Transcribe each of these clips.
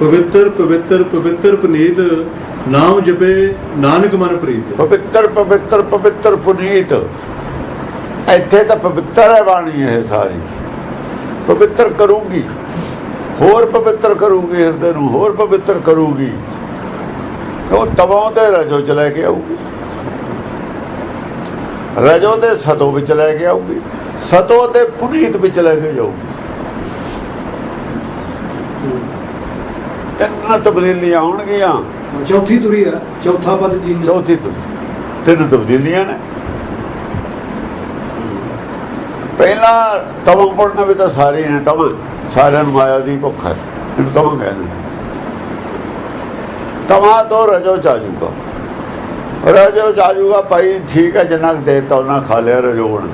ਪਵਿੱਤਰ ਪਵਿੱਤਰ ਪਵਿੱਤਰ ਪਨੀਤ ਨਾਮ ਜਪੇ ਨਾਨਕ ਮਨ ਪ੍ਰੀਤ। ਪਵਿੱਤਰ ਪਵਿੱਤਰ ਪਵਿੱਤਰ ਪੁਨੀਤ। ਇੱਥੇ ਤਾਂ ਪਵਿੱਤਰ ਹੈ ਬਾਣੀ ਇਹ ਸਾਰੀ। ਪਵਿੱਤਰ ਕਰੂੰਗੀ। ਹੋਰ ਪਵਿੱਤਰ ਕਰੂੰਗੀ ਹਿਰਦੇ ਨੂੰ, ਹੋਰ ਪਵਿੱਤਰ ਕਰੂਗੀ। ਕਿਉਂ ਤਵਾਂ ਤੇ ਰਜੋ ਚ ਲੈ ਕੇ ਆਊਗੀ? ਰਜੋ ਦੇ ਸਤੋ ਵਿੱਚ ਲੈ ਕੇ ਆਊਗੀ। ਸਤੋ ਤੇ ਪੁਨੀਤ ਵਿੱਚ ਲੈ ਕੇ ਜਾਊਗੀ। ਤਿੰਨ ਤਬਦੀਲੀਆਂ ਆਉਣਗੀਆਂ। ਚੌਥੀ ਤੁਰੀ ਹੈ ਚੌਥਾ ਪਦ ਜੀ। ਚੌਥੀ ਤੋਂ ਤਿੰਨ ਤਬਦੀਲੀਆਂ ਨੇ। ਪਹਿਲਾ ਤਵਾਂ ਪੜਨਾ ਵੀ ਤਾਂ ਸਾਰੇ ਨੇ ਤਵਾਂ ਸਾਰਿਆਂ ਨੂੰ ਮਾਇਆ ਦੀ ਭੁੱਖ ਹੈ। ਇਹਨੂੰ ਤਵਾਂ ਕਹਿੰਦੇ। ਤਵਾਂ ਤੋਂ ਰਜੋ ਚ ਆ ਜਾਊਗਾ ਰਜੋ ਚ ਆ ਜਾਊਗਾ ਭਾਈ ਠੀਕ ਹੈ ਜਿੰਨਾ ਕੁ ਦੇਤਾ ਉਹਨਾਂ ਖਾ ਲਿਆ ਰਜੋਣ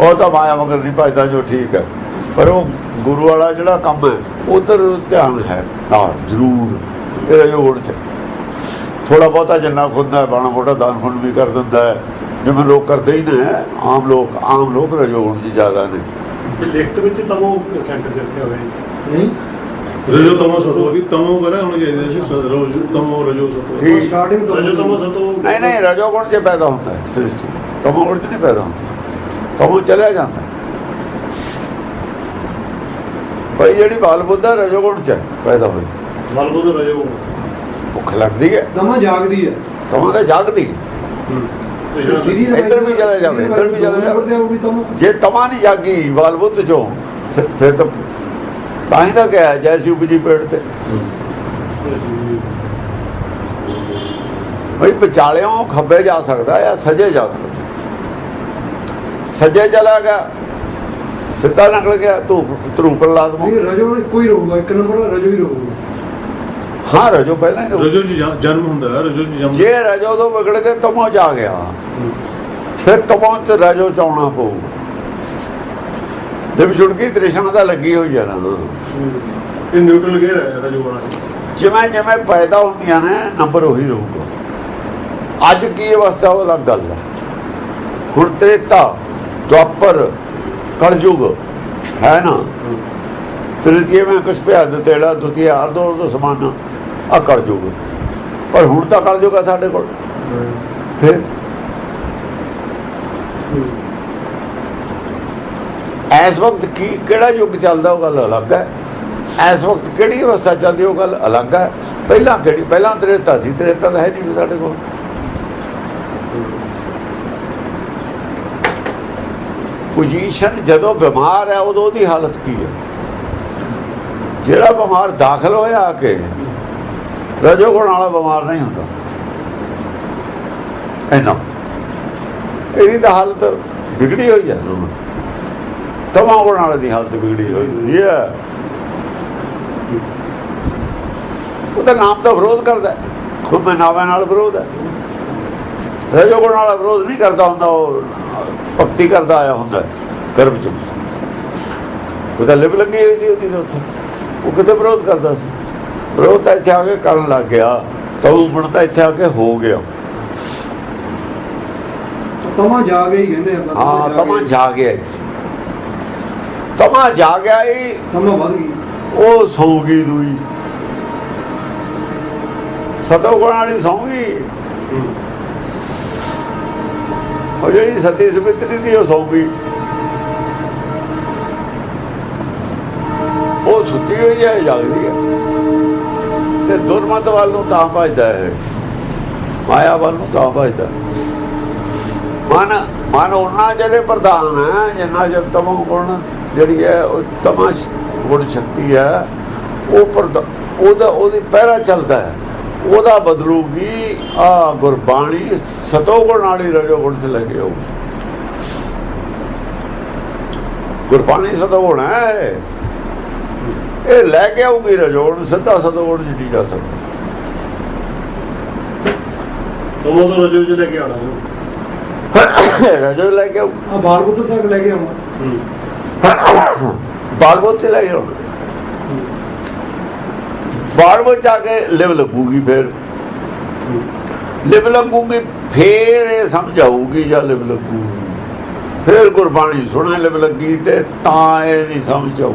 ਉਹ ਤਾਂ ਮਾਇਆ ਮਗਰ ਨਹੀਂ ਭਜਦਾ ਜੋ ਠੀਕ ਹੈ। ਪਰ ਉਹ ਗੁਰੂ ਵਾਲਾ ਜਿਹੜਾ ਕੰਮ ਹੈ ਉਧਰ ਧਿਆਨ ਹੈ ਨਾਲ ਜ਼ਰੂਰ। ਇਹ ਰਜੋਣ ਚ। ਥੋੜਾ ਬਹੁਤਾ ਜਿੰਨਾ ਖੁੰਦਾ ਬਾਣਾ ਮੋਟਾ ਦਾਨ ਪੁੰਨ ਵੀ ਕਰ ਦਿੰਦਾ ਹੈ। ਜਿਵੇਂ ਲੋਕ ਕਰਦੇ ਹੀ ਨੇ ਆਮ ਲੋਕ ਆਮ ਲੋਕ ਰਜੋਣ ਚ ਜ਼ਿਆਦਾ ਨੇ। ਤੇ ਲਿਖਤ ਵਿੱਚ ਤਮੋ ਸੈਂਟਰ ਕਰਕੇ ਹੋਵੇ ਨਹੀਂ ਰਜੋ ਤਮੋ ਸਤੋ ਵੀ ਤਮੋ ਕਰੇ ਹੁਣ ਚਾਹੀਦਾ ਸੀ ਰਜੋ ਤਮੋ ਰਜੋ ਸਤੋ। ਸਟਾਰਟਿੰਗ ਤੋਂ ਰਜੋ ਤਮੋ ਸਤੋ। ਨਹੀਂ ਨਹੀਂ ਰਜੋਗੁਣ ਚ ਪੈਦਾ ਹੁੰਦਾ ਹੈ ਸ੍ਰਿਸ਼ਟੀ। ਤਮੋਗੁਣ ਚ ਨਹੀਂ ਪੈਦਾ ਹੁੰਦਾ। ਤਮੋ ਚਲਿਆ ਜਾਂਦਾ ਹੈ। ਭਾਈ ਜਿਹੜੀ ਬਾਲ ਬੁੱਧਾ ਰਜੋਗੁਣ ਚ ਪੈਦਾ ਹੋਈ। ਮਨ ਬੁੱਧ ਰਜੋ ਭੁੱਖ ਲੱਗਦੀ ਹੈ? ਦਮਾ ਜਾਗਦੀ ਹੈ। ਤਮੋ ਤਾਂ ਜਾਗਦੀ ਇੱਧਰ ਵੀ ਚਲੇ ਜਾਵੇ, ਇੱਧਰ ਵੀ ਚਲੇ ਜਾਵੇ। ਤਮਾ ਜੇ ਤਮਾ ਨਹੀਂ ਜਾਗੀ ਬਾਲ ਬੁੱਧ ਚੋਂ ਫਿਰ ਤਾਂ ਤਾਂ ਹੀ ਤਾਂ ਕਿਹਾ ਜੈਸੀ ਉਪਜੀ ਪੇੜ ਤੇ। ਬਈ ਵਿਚਾਲਿਓਂ ਖੱਬੇ ਜਾ ਸਕਦਾ ਜਾਂ ਸੱਜੇ ਜਾ ਸਕਦਾ। ਸੱਜੇ ਚਲਾ ਗਿਆ ਸਿੱਧਾ ਨਿਕਲ ਗਿਆ ਧੂਪ ਧਰੂ ਪ੍ਰਲਾਦ ਨੂੰ ਇਹ ਰਜੋ ਇੱਕੋ ਹੀ ਰਹੂਗਾ ਇੱਕ ਨੰਬਰ ਦਾ ਰਜੋ ਹੀ ਰਹੂਗਾ। ਹਾਂ ਰਜੋ ਪਹਿਲਾਂ ਹੀ ਰਹੂ। ਰਜੋ ਜੀ ਜਨ- ਜਨਮ ਹੁੰਦਾ ਹੈ ਰਜੋ ਜੀ ਜਨਮ ਜੇ ਰਜੋ ਤੋਂ ਵਿਗੜ ਕੇ ਤਮੋ ਆ ਗਿਆ। ਫਿਰ ਤਮੋ ਤੇ ਰਜੋ ਚ ਆਉਣਾ ਪਊ। ਦੇਵ ਛੁਟਕੀ ਤ੍ਰਿਸ਼ਨਾ ਦਾ ਲੱਗੀ ਹੋਈ ਆ ਨਾ ਇਹ ਨਿਊਟਰਲ ਗੇਅਰ ਹੈ ਰਜੋ ਵਾਲਾ। ਜਿਵੇਂ ਜਿਵੇਂ ਪੈਦਾ ਹੁੰਦੀਆਂ ਨੇ ਨੰਬਰ ਉਹੀ ਰਹੂਗਾ। ਅੱਜ ਕੀ ਅਵਸਥਾ ਉਹ ਅਲੱਗ ਗੱਲ ਹੈ ਹੁਣ ਤ੍ਰੇਤਾ ਦੁਆਪਰ ਕਲਯੁਗ, ਹੈ ਨਾ? ਤ੍ਰਿਤੀਏ ਮੈਂ ਕੁਛ ਭਿਆਦ ਤੇੜਾ ਦੁਤੀਏ ਅਰਧ ਅਰਧ ਸਮਾਨ ਆ ਕਲਯੁਗ। ਪਰ ਹੁਣ ਤਾਂ ਕਲਯੁਗ ਆ ਸਾਡੇ ਕੋਲ। ਫਿਰ? ਇਸ ਵਕਤ ਕੀ, ਕਿਹੜਾ ਯੁੱਗ ਚੱਲਦਾ, ਉਹ ਗੱਲ ਅਲੱਗ ਹੈ। ਇਸ ਵਕਤ ਕਿਹੜੀ ਅਵਸਥਾ ਚੱਲਦੀ, ਉਹ ਗੱਲ ਅਲੱਗ ਹੈ। ਪਹਿਲਾਂ ਕਿਹੜੀ, ਪਹਿਲਾਂ ਤ੍ਰੇਤਾ ਸੀ, ਤ੍ਰੇਤਾ ਤਾਂ ਹੈ ਨਹੀਂ ਸਾਡੇ ਕੋਲ। ਪੋਜੀਸ਼ਨ ਜਦੋਂ ਬਿਮਾਰ ਹੈ, ਉਦੋਂ ਉਹਦੀ ਹਾਲਤ ਕੀ ਹੈ? ਜਿਹੜਾ ਬਿਮਾਰ ਦਾਖਲ ਹੋਇਆ ਆ ਕੇ ਰਜੋਗੁਣ ਵਾਲਾ ਬਿਮਾਰ ਨਹੀਂ ਹੁੰਦਾ। ਇਹਨਾਂ ਇਹਦੀ ਤਾਂ ਹਾਲਤ ਵਿਗੜੀ ਹੋਈ ਹੈ ਤਮਾ ਗੁਣ ਵਾਲੇ ਦੀ ਹਾਲਤ ਵਿਗੜੀ ਹੋਈ ਹੈ। ਉਹਦਾ ਨਾਮ ਦਾ ਵਿਰੋਧ ਕਰਦਾ ਹੈ। ਖੁਦ ਨਾਵਾਂ ਨਾਲ ਵਿਰੋਧ ਹੈ। ਰਜੋਗੁਣ ਵਾਲਾ ਵਿਰੋਧ ਨਹੀਂ ਕਰਦਾ ਹੁੰਦਾ ਉਹ ਭਗਤੀ ਕਰਦਾ ਆਇਆ ਹੁੰਦਾ ਗਰਭ ਚ। ਉਹਦਾ ਲਿਪ ਲੱਗੀ ਹੋਈ ਸੀ ਉਹਦੀ ਉੱਥੇ। ਉਹ ਕਿਤੇ ਵਿਰੋਧ ਕਰਦਾ ਸੀ? ਵਿਰੋਧ ਤਾਂ ਇੱਥੇ ਆ ਕੇ ਕਰਨ ਲੱਗ ਗਿਆ। ਤਾਂ ਉਹ ਗੁਣ ਤਾਂ ਇੱਥੇ ਆ ਕੇ ਹੋ ਗਿਆ। ਤਮਾ ਜਾਗ ਹੀ ਕਹਿੰਦੇ ਹਾਂ ਤਮਾ ਜਾ ਗਿਆ ਜੀ। ਤਮਾ ਜਾ ਗਿਆ ਹੀ ਤਮਾ ਵੱਧ ਗਈ। ਉਹ ਸੌ ਗਈ ਦੂਈ। ਸਤੋ ਗੁਣ ਵਾਲੀ ਸੌ ਗਈ ਉਹ ਜਿਹੜੀ ਸਤੀ ਸੁਪਿਤਰੀ ਦੀ ਉਹ ਸੌ ਗਈ ਉਹ ਸੁੱਤੀ ਹੋਈ ਹੈ, ਜਾਗਦੀ ਹੈ। ਤੇ ਦੁਰਮਤ ਵੱਲ ਨੂੰ ਤਾਂ ਭਜਦਾ ਹੈ। ਮਾਇਆ ਵੱਲ ਨੂੰ ਤਾਂ ਭਜਦਾ ਮਨ ਮਨ ਉਹਨਾਂ ਜਿਹੜੇ ਪ੍ਰਧਾਨ ਹੈ, ਜਿੰਨਾ ਜਦ ਤਮੋ ਗੁਣ ਜਿਹੜੀ ਹੈ, ਉਹ ਤਮਾ ਗੁਣ ਸ਼ਕਤੀ ਹੈ, ਉਹ ਪ੍ਰਧ- ਉਹਦਾ ਉਹਦੀ ਪਹਿਰਾ ਚੱਲਦਾ ਹੈ। ਉਹਦਾ ਬਦਲੂਗੀ ਆ ਗੁਰਬਾਣੀ ਸਤੋ ਗੁਣ ਵਾਲੀ ਰਜੋ ਗੁਣ ਚ ਲੈ ਕੇ ਆਊ ਗੁਰਬਾਣੀ ਸਤੋ ਗੁਣ ਹੈ ਇਹ। ਲੈ ਕੇ ਆਊਗੀ ਰਜੋ ਗੁਣ ਸਿੱਧਾ ਸਤੋ ਗੁਣ ਚ ਨਹੀਂ ਜਾ ਸਕਦਾ। ਤਮੋ ਤੋਂ ਰਜੋ ਚ ਲੈ ਕੇ ਆਣਾ ਰਜੋ ਲੈ ਕੇ ਆ ਬਾਲ ਬੁੱਧ ਤੱਕ ਲੈ ਕੇ ਆਵਾਂ। ਬਾਲ ਬੋਤ ਤੇ ਲੈ ਕੇ ਆਉਣਾ। ਬਾਲ ਵਿੱਚ ਜਾ ਕੇ ਲਿਵ ਲੱਗੂਗੀ ਫਿਰ। ਲਿਵ ਲੱਗੂਗੀ, ਫੇਰ ਇਹ ਸਮਝ ਆਊਗੀ ਜਾਂ ਲਿਵ ਲੱਗੂਗੀ। ਫਿਰ ਗੁਰਬਾਣੀ ਸੁਣੇ ਲਿਵ ਲੱਗੀ ਤੇ ਤਾਂ ਇਹ ਨਹੀਂ ਸਮਝ ਆਊ।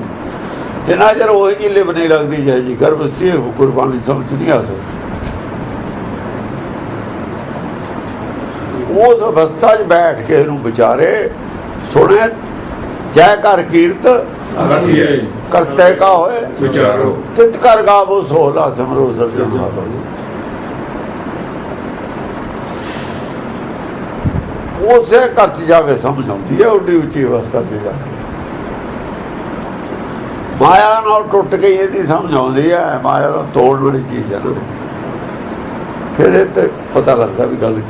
ਜਿੰਨਾ ਚਿਰ ਉਹ ਜੀ ਲਿਵ ਨਹੀਂ ਲੱਗਦੀ ਜੈ ਜੀ ਕਰ ਗੁਰਬਾਣੀ ਸਮਝ ਨਹੀਂ ਆ ਸਕਦੀ। ਉਸ ਅਵਸਥਾ 'ਚ ਬੈਠ ਕੇ ਇਹਨੂੰ ਵਿਚਾਰੇ ਸੁਣੇ, ਜੈ ਕਰ ਕੀਰਤ ਕਰਤੇ ਕਾ ਹੋਏ ਵਿਚਾਰੋ। ਤਿਤ ਕਰ ਗਾਵੋ ਸੋਹਲਾ ਸਮਰੋ ਸਰਜਨ ਸਾਲੋ ਉਸੇ ਘਰ 'ਚ ਜਾ ਕੇ ਸਮਝ ਆਉਂਦੀ ਹੈ ਉੱਡੀ ਉੱਚੀ ਅਵਸਥਾ 'ਚ ਜਾ ਕੇ। ਮਾਇਆ ਨਾਲ ਟੁੱਟ ਗਈ ਇਹਦੀ ਸਮਝ ਆਉਂਦੀ ਹੈ ਮਾਇਆ ਨੂੰ ਤੋੜਨ ਵਾਲੀ ਚੀਜ਼ ਹੈ ਨਾ। ਫਿਰ ਇਹ ਤੇ ਪਤਾ ਲੱਗਦਾ ਵੀ ਗੱਲ